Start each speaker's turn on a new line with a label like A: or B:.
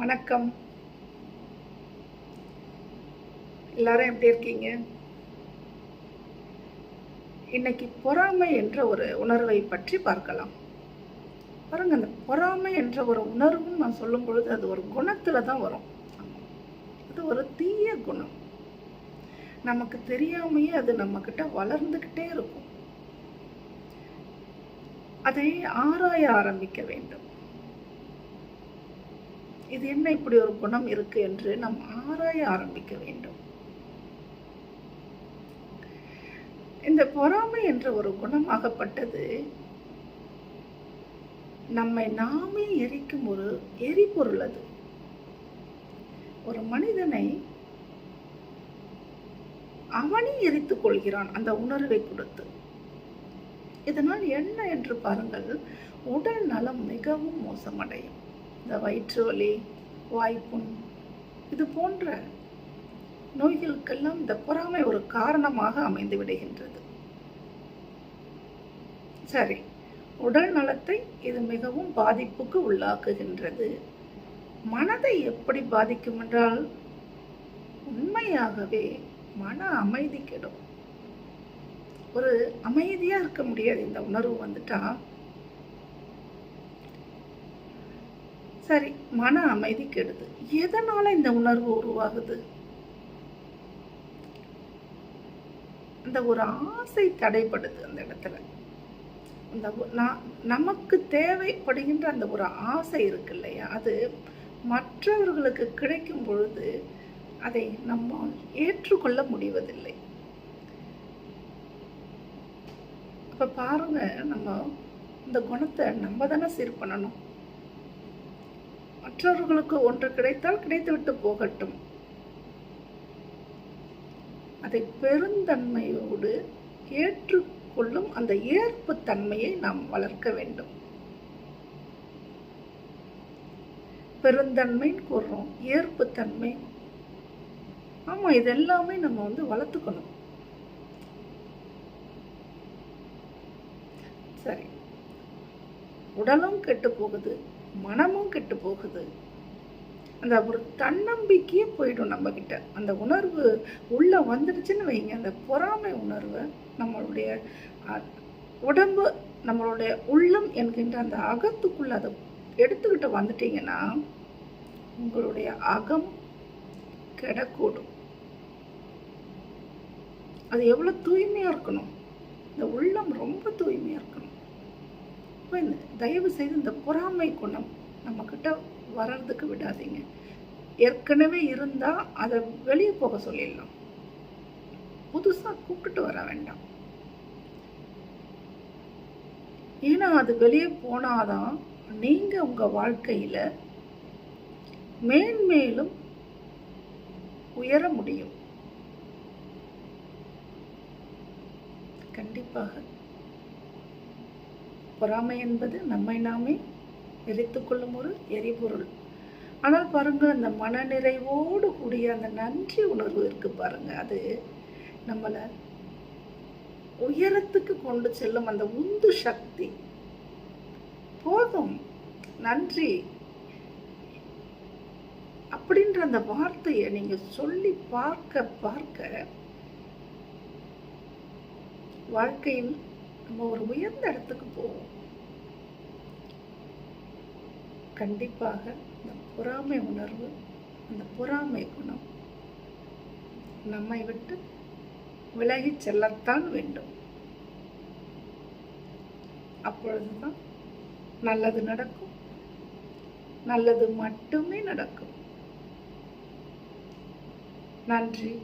A: வணக்கம். எல்லாரும் எப்படி இருக்கீங்க? இன்னைக்கு பொறாமை என்ற ஒரு உணர்வை பற்றி பார்க்கலாம். பாருங்க அந்த பொறாமை என்ற ஒரு உணர்வும் நான் சொல்லும் பொழுது அது ஒரு குணத்துல தான் வரும். அது ஒரு தீய குணம். நமக்கு தெரியாமையே அது நம்ம கிட்ட வளர்ந்துக்கிட்டே இருக்கும். அதை ஆராய ஆரம்பிக்க வேண்டும். இது என்ன இப்படி ஒரு குணம் இருக்கு என்று நாம் ஆராய ஆரம்பிக்க வேண்டும். இந்த பொறாமை என்ற ஒரு குணமாகப்பட்டது நம்மை நாமே எரிக்கும் ஒரு எரிபொருள் அது. ஒரு மனிதனை அவனே எரித்துக் கொள்கிறான் அந்த உணர்வை கொடுத்து. இதனால் என்ன என்று பாருங்கள் உடல் நலம் மிகவும் மோசமடையும். இந்த வயிற்று வலி வாய்ப்புண் இது போன்ற நோய்களுக்கெல்லாம் இந்த பொறாமை ஒரு காரணமாக அமைந்து விடுகின்றது. சரி உடல் நலத்தை இது மிகவும் பாதிப்புக்கு உள்ளாக்குகின்றது. மனதை எப்படி பாதிக்கும் என்றால் உண்மையாகவே மன அமைதி கெடும். ஒரு அமைதியா இருக்க முடியாது இந்த உணர்வு வந்துட்டா. சரி மன அமைதி கெடுது. எதனால இந்த உணர்வு உருவாகுது? அந்த ஒரு ஆசை தடைப்படுது அந்த இடத்துல. அந்த நமக்கு தேவைப்படுகின்ற அந்த ஒரு ஆசை இருக்கு இல்லையா? அது மற்றவர்களுக்கு கிடைக்கும் பொழுது அதை நம்ம ஏற்றுக்கொள்ள முடிவதில்லை. அப்ப பாருங்க நம்ம இந்த குணத்தை நம்ம தானே சீர் பண்ணணும். மற்றவர்களுக்கு ஒன்று கிடைத்தால் கிடைத்துவிட்டு போகட்டும். அதை பெருந்தன்மையோடு ஏற்றுக்கொள்ளும் அந்த ஏற்பு தன்மையை நாம் வளர்க்க வேண்டும். பெருந்தன்மைன்னு கூறுறோம் ஏற்பு தன்மை. ஆமா இது எல்லாமே நம்ம வந்து வளர்த்துக்கணும். சரி. உடலும் கெட்டு போகுது. மனமும் கெட்டு போகுது. அந்த ஒரு தன்னம்பிக்கையே போயிடும் நம்மக்கிட்ட அந்த உணர்வு உள்ளே வந்துடுச்சுன்னு வைங்க. அந்த பொறாமை உணர்வு நம்மளுடைய உடம்பு நம்மளுடைய உள்ளம் என்கின்ற அந்த அகத்துக்குள்ள அதை எடுத்துக்கிட்டு வந்துட்டீங்கன்னா உங்களுடைய அகம் கிடக்கூடும். அது எவ்வளோ தூய்மையாக இருக்கணும். இந்த உள்ளம் ரொம்ப தூய்மையாக இருக்கணும். அப்போ இந்த தயவு செய்து இந்த பொறாமை குணம் நம்ம கிட்ட வர்றதுக்கு விடாதீங்க. ஏற்கனவே இருந்தா அதை வெளியே போக சொல்லிடலாம். புதுசா கூப்பிட்டு வர வேண்டாம். ஏன்னா அது வெளியே போனாதான் நீங்க உங்க வாழ்க்கையில மேன்மேலும் உயர முடியும். கண்டிப்பாக. பொறாமை என்பது நம்மை நாமே எரித்துக் கொள்ளும் ஒரு எரிபொருள். ஆனால் பாருங்கள் அந்த மனநிறைவோடு கூடிய அந்த நன்றி உணர்வு இருக்குது பாருங்கள் அது நம்மளை உயரத்துக்கு கொண்டு செல்லும் அந்த உந்து சக்தி. போதும் நன்றி. அப்படின்ற அந்த வார்த்தையை நீங்கள் சொல்லி பார்க்க பார்க்க வாழ்க்கையில் நம்ம ஒரு உயர்ந்த இடத்துக்கு போவோம். கண்டிப்பாக இந்த பொறாமை உணர்வு அந்த பொறாமை குணம் நம்மை விட்டு விலகி செல்லத்தான் வேண்டும். அப்பொழுதுதான் நல்லது நடக்கும். நல்லது மட்டுமே நடக்கும். நன்றி.